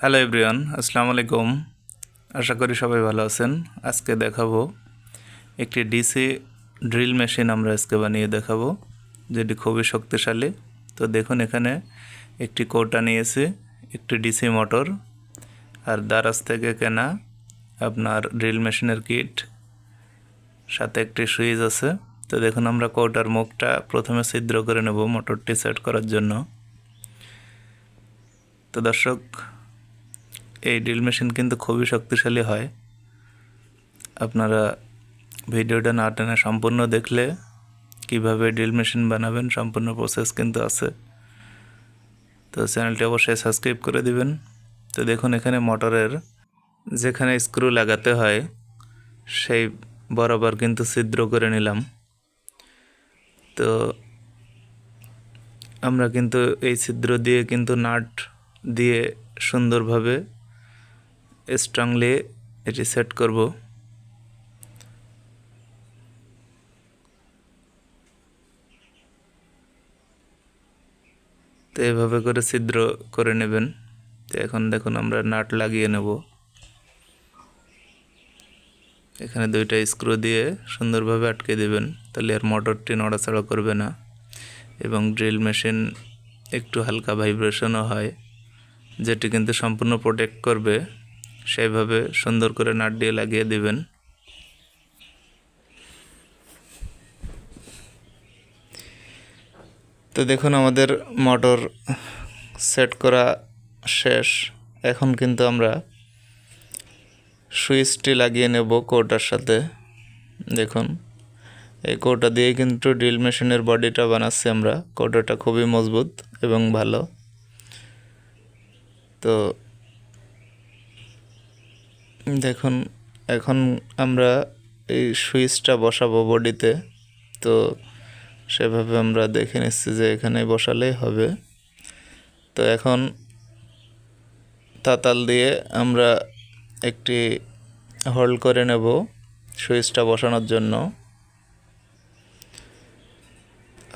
Hello everyone আসসালামু আলাইকুম। আশা করি সবাই ভালো আছেন। আজকে দেখাবো একটি ডিসি ড্রিল মেশিন আমরা আজকে বানিয়ে দেখাবো, যেটি খুবই শক্তিশালী। তো দেখুন এখানে একটি কৌটা নিয়েছি, একটি ডিসি মোটর আর দারাজ থেকে কেনা আপনার ড্রিল মেশিনের কিট সাথে একটি সুইচ আছে। তো দেখুন আমরা কৌটার মুখটা প্রথমে ছিদ্র করে নেব মোটরটি সেট করার জন্য। তো দর্শক এই ড্রিল মেশিন কিন্তু খুবই শক্তিশালী হয়। আপনারা ভিডিওটা না টেনে সম্পূর্ণ দেখলে কীভাবে ড্রিল মেশিন বানাবেন সম্পূর্ণ প্রসেস কিন্তু আছে। তো চ্যানেলটি অবশ্যই সাবস্ক্রাইব করে দিবেন। তো দেখুন এখানে মোটরের যেখানে স্ক্রু লাগাতে হয়, সেই বরাবর কিন্তু ছিদ্র করে নিলাম। তো আমরা কিন্তু এই ছিদ্র দিয়ে কিন্তু নাট দিয়ে সুন্দরভাবে স্ট্রংলি এটি সেট করব। তো এভাবে করে ছিদ্র করে নেবেন। তো এখন দেখুন আমরা নাট লাগিয়ে নেব। এখানে দুইটা স্ক্রু দিয়ে সুন্দরভাবে আটকে দেবেন, তাহলে আর মোটরটি নড়াচড়া করবে না। এবং ড্রিল মেশিন একটু হালকা ভাইব্রেশনও হয়, যেটি কিন্তু সম্পূর্ণ প্রোটেক্ট করবে। সেইভাবে সুন্দর করে নাট দিয়ে লাগিয়ে দিবেন। তো দেখুন, আমাদের মোটর সেট করা শেষ। এখন কিন্তু আমরা সুইচটি লাগিয়ে নেব কৌটার সাথে। দেখুন, এই কৌটা দিয়ে কিন্তু ড্রিল মেশিনের বডিটা বানাচ্ছি আমরা। কৌটাটা খুবই মজবুত এবং ভালো। তো দেখুন, এখন আমরা এই সুইচটা বসাবো বডিতে। তো সেভাবে আমরা দেখে নিচ্ছি যে এখানে বসালেই হবে। তো এখন তাতাল দিয়ে আমরা একটি হোল্ড করে নেব সুইচটা বসানোর জন্য।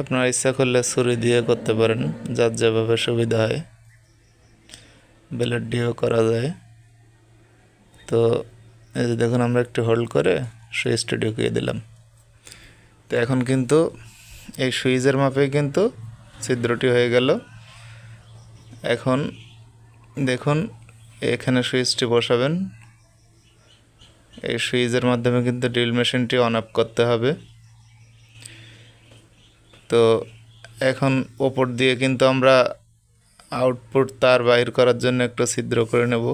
আপনার ইচ্ছা করলে ছুরি দিয়ে করতে পারেন, যার যেভাবে সুবিধা হয়। ব্লেড দিয়েও করা যায়। তো এই যে দেখুন, আমরা একটু হোল্ড করে সুইচটা ঢুকিয়ে দিলাম। তো এখন কিন্তু এই সুইচের মাপে কিন্তু ছিদ্রটি হয়ে গেল। এখন দেখুন, এখানে সুইচটি বসাবেন। এই সুইচের মাধ্যমে কিন্তু ড্রিল মেশিনটি অন অফ করতে হবে। তো এখন ওপর দিয়ে কিন্তু আমরা আউটপুট তার বাইর করার জন্য একটা ছিদ্র করে নেব।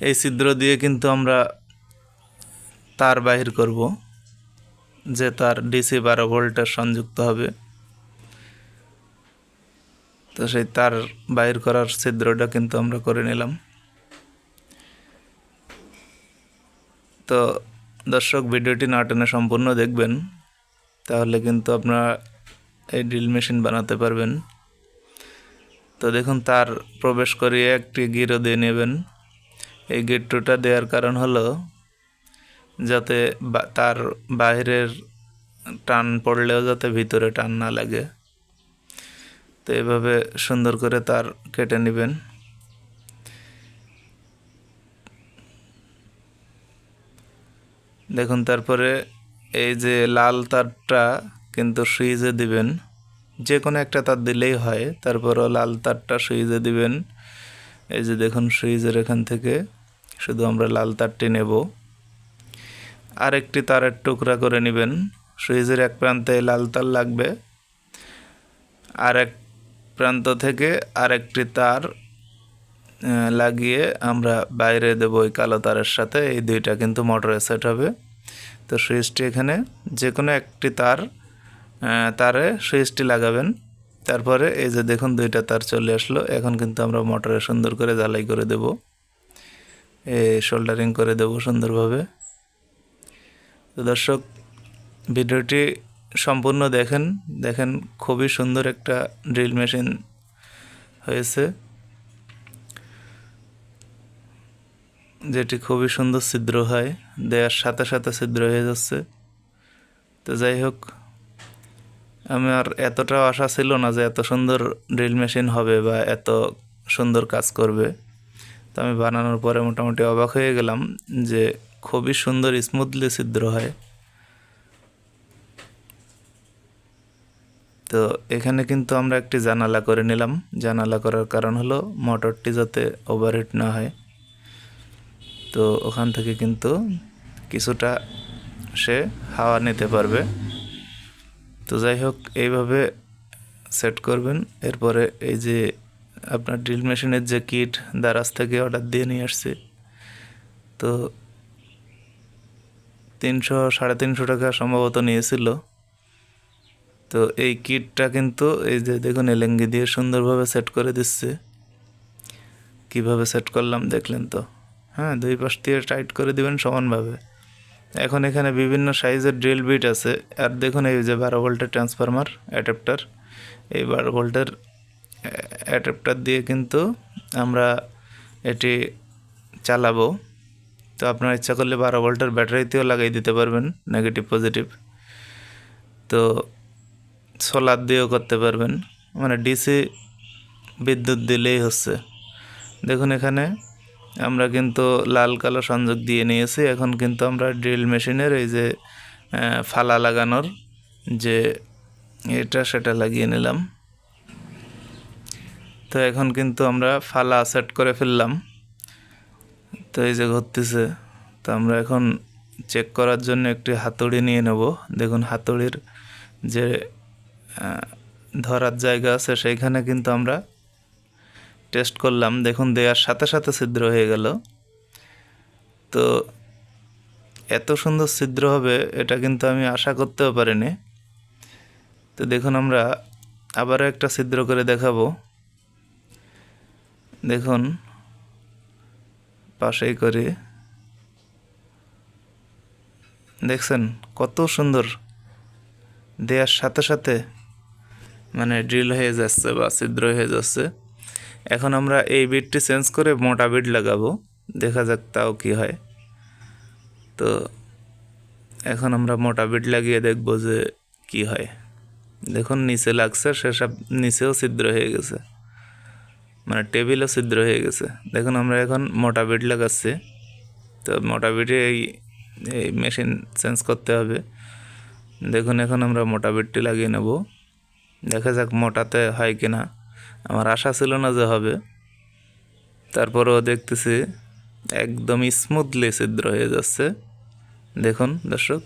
এই ছিদ্র দিয়ে কিন্তু আমরা তার বাহির করব, যে তার ডিসি বারো ভোল্টের সংযুক্ত হবে। তো সেই তার বাইর করার ছিদ্রটা কিন্তু আমরা করে নিলাম। তো দর্শক, ভিডিওটি না টেনে সম্পূর্ণ দেখবেন, তাহলে কিন্তু আপনারা এই ড্রিল মেশিন বানাতে পারবেন। তো দেখুন, তার প্রবেশ করিয়ে একটি গিরো দিয়ে নেবেন। এই গিট্টুটা দেওয়ার কারণ হলো যাতে তার বাইরের টান পড়লেও যাতে ভিতরে টান না লাগে। তো এভাবে সুন্দর করে তার কেটে নেবেন। দেখুন, তারপরে এই যে লাল তারটা কিন্তু সুইচে দিবেন। যে কোনো একটা তার দিলেই হয়, তারপরও লাল তারটা সুইচে দিবেন। এই যে দেখুন, সুইচের এখান থেকে শুধু আমরা লাল তারটি নেব। আর একটি তারের টুকরা করে নেবেন। সুইচের এক প্রান্তে লাল তার লাগবে। আর এক প্রান্ত থেকে আরেকটি তার লাগিয়ে আমরা বাইরে দেবো ওই কালো তারের সাথে। এই দুইটা কিন্তু মোটরে সেট হবে। তো সুইচটি এখানে যে কোনো একটি তার তারে সুইচটি লাগাবেন। তারপরে এই যে দেখুন দুইটা তার চলে আসলো। এখন কিন্তু আমরা মোটরে সুন্দর করে জ্বালাই করে দেব। শোল্ডারিং করে দেব সুন্দরভাবে। তো দর্শক, ভিডিওটি সম্পূর্ণ দেখেন। দেখেন খুবই সুন্দর একটা ড্রিল মেশিন হয়েছে। যেটি খুবই সুন্দর ছিদ্র হয়, দেওয়ার সাথে সাথে ছিদ্র হয়ে যাচ্ছে। তো যাই হোক আমার এতটাও আশা ছিল না যে এত সুন্দর ড্রিল মেশিন হবে বা এত সুন্দর কাজ করবে। তো আমি বানানোর পরে মোটামুটি অবাক হয়ে গেলাম যে খুবই সুন্দর স্মুথলি ছিদ্র হয়। তো এখানে কিন্তু আমরা একটি জানালা করে নিলাম। জানালা করার কারণ হলো মোটরটি যাতে ওভারহিট না হয়। তো ওখান থেকে কিন্তু কিছুটা সে হাওয়া নিতে পারবে। তো যাই হোক, এইভাবে সেট করবেন। এরপরে এই যে আপনার ড্রিল মেশিনের যে কিট দারাজ থেকে অর্ডার দিয়ে নিয়ে আসছে, তো তিনশো, সাড়ে তিনশো টাকা সম্ভবত নিয়েছিল। তো এই কিটটা কিন্তু এই যে দেখুন এলেঙ্গি দিয়ে সুন্দরভাবে সেট করে দিচ্ছে। কীভাবে সেট করলাম দেখলেন তো? হ্যাঁ দুই পাশ দিয়ে টাইট করে দিবেন সমানভাবে। এখন এখানে বিভিন্ন সাইজের ড্রিল বিট আছে। আর দেখুন, এই যে বারো ভোল্টের ট্রান্সফরমার অ্যাডাপ্টার এই বারো ভোল্টের অ্যাডাপ্টার দিয়ে কিন্তু আমরা এটি চালাবো। তো আপনার ইচ্ছা করলে বারো ভোল্টের ব্যাটারিতেও লাগিয়ে দিতে পারবেন নেগেটিভ পজিটিভ তো সোলার দিয়েও করতে পারবেন মানে ডিসি বিদ্যুৎ দিলেই হচ্ছে। দেখুন এখানে আমরা কিন্তু লাল কালো সংযোগ দিয়ে নিয়েছি, এখন কিন্তু আমরা ড্রিল মেশিনের এই যে ফালা লাগানোর যে এটা সেটা লাগিয়ে নিলাম। তো এখন কিন্তু আমরা ফালা সেট করে ফেললাম। তো এই যে ঘুরতেছে, তো আমরা এখন চেক করার জন্য একটি হাতুড়ি নিয়ে নেব। দেখুন হাতুড়ির যে ধরার জায়গা আছে সেইখানে কিন্তু আমরা টেস্ট করলাম। দেখুন দেওয়ার সাথে সাথে ছিদ্র হয়ে গেল। তো এত সুন্দর ছিদ্র হবে, এটা কিন্তু আমি আশা করতেও পারিনি। তো দেখুন আমরা আবারও একটা ছিদ্র করে দেখাবো। দেখুন, পাশেই করে। দেখছেন কত সুন্দর দেওয়ার সাথে সাথে মানে ড্রিল হয়ে যাচ্ছে বা ছিদ্র হয়ে যাচ্ছে। এখন আমরা এই বিটটি চেঞ্জ করে মোটা বিট লাগাবো, দেখা যাক তাও কি হয়। তো এখন আমরা মোটা বিট লাগিয়ে দেখব যে কি হয়। দেখুন, নিচে লাগছে, সেসব নিচেও ছিদ্র হয়ে গেছে। মানে টেবিলও ছিদ্র হয়ে গেছে। দেখুন, আমরা এখন মোটা বিট লাগাচ্ছি। তো মোটা বিটে এই এই মেশিন চেঞ্জ করতে হবে। দেখুন, এখন আমরা মোটা বিটটি লাগিয়ে নেব। দেখা যাক মোটাতে হয় কি না আমার আশা ছিল না যে হবে। তারপরেও দেখতেছি একদম স্মুথলি ছিদ্র হয়ে যাচ্ছে। দেখুন, দর্শক,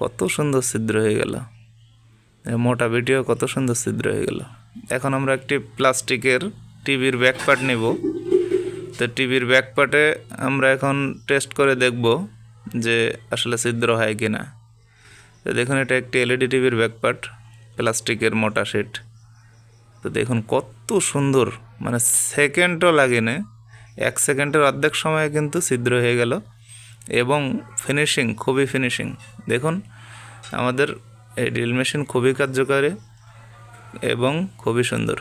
কত সুন্দর ছিদ্র হয়ে গেল। মোটা ভিডিও কত সুন্দর ছিদ্র হয়ে গেল। এখন আমরা একটি প্লাস্টিকের টিভির ব্যাকপার্ট নেব। তো টিভির ব্যাকপার্টে আমরা এখন টেস্ট করে দেখব যে আসলে ছিদ্র হয় কি না তো দেখুন, এটা একটি এলইডি টিভির ব্যাকপার্ট প্লাস্টিকের মোটা সেট তো দেখুন, কত সুন্দর মানে সেকেন্ডও লাগে না এক সেকেন্ডের অর্ধেক সময়ে কিন্তু ছিদ্র হয়ে গেল। এবং ফিনিশিং খুবই ফিনিশিং দেখুন, আমাদের এই ড্রিল মেশিন খুবই কার্যকারী এবং খুবই সুন্দর।